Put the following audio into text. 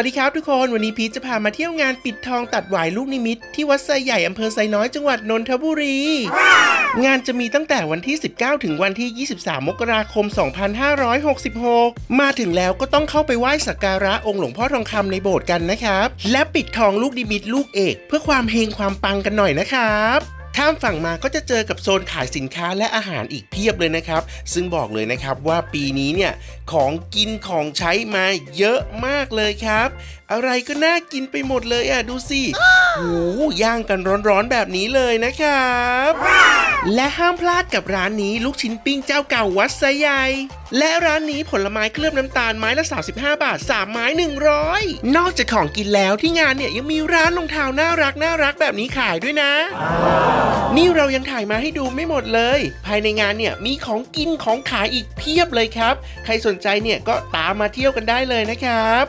วัสดีครับทุกคนวันนี้พีชจะพามาเที่ยวงานปิดทองตัดหวายลูกนิมิต ที่วัดไซใหญ่อำเภอไซน้อยจังหวัดนนทบุรี งานจะมีตั้งแต่วันที่ 19 ถึงวันที่ 23 มกราคม 2566 มาถึงแล้วก็ต้องเข้าไปไหว้สักการะองค์หลวงพ่อทองคำในโบสถ์กันนะครับ และปิดทองลูกนิมิตลูกเอก เพื่อความเฮงความปังกันหน่อยนะครับ ข้ามฝั่งมาก็จะเจอกับโซนขายสินค้าและอาหารอีกเพียบเลยนะครับ ซึ่งบอกเลยนะครับว่าปีนี้เนี่ยของกินของใช้มาเยอะมากเลยครับ อะไรก็น่ากินไปหมดเลยอะดูสิโอ้ย่างกันร้อนๆแบบนี้เลยนะครับ และห้ามพลาดกับร้านนี้ลูกชิ้นปิ้งเจ้าเก่าวัดไซใหญ่และร้านนี้ผลไม้เคลือบน้ำตาลไม้ละ 35 บาท 3 ไม้ 100 นอกจากของกินแล้วที่งานเนี่ยยังมีร้านรองเท้าน่ารักน่ารักแบบนี้ขายด้วยนะนี่เรายังถ่ายมาให้ดูไม่หมดเลย ภายในงานเนี่ยมีของกินของขายอีกเพียบเลยครับ ใครสนใจเนี่ยก็ตามมาเที่ยวกันได้เลยนะครับ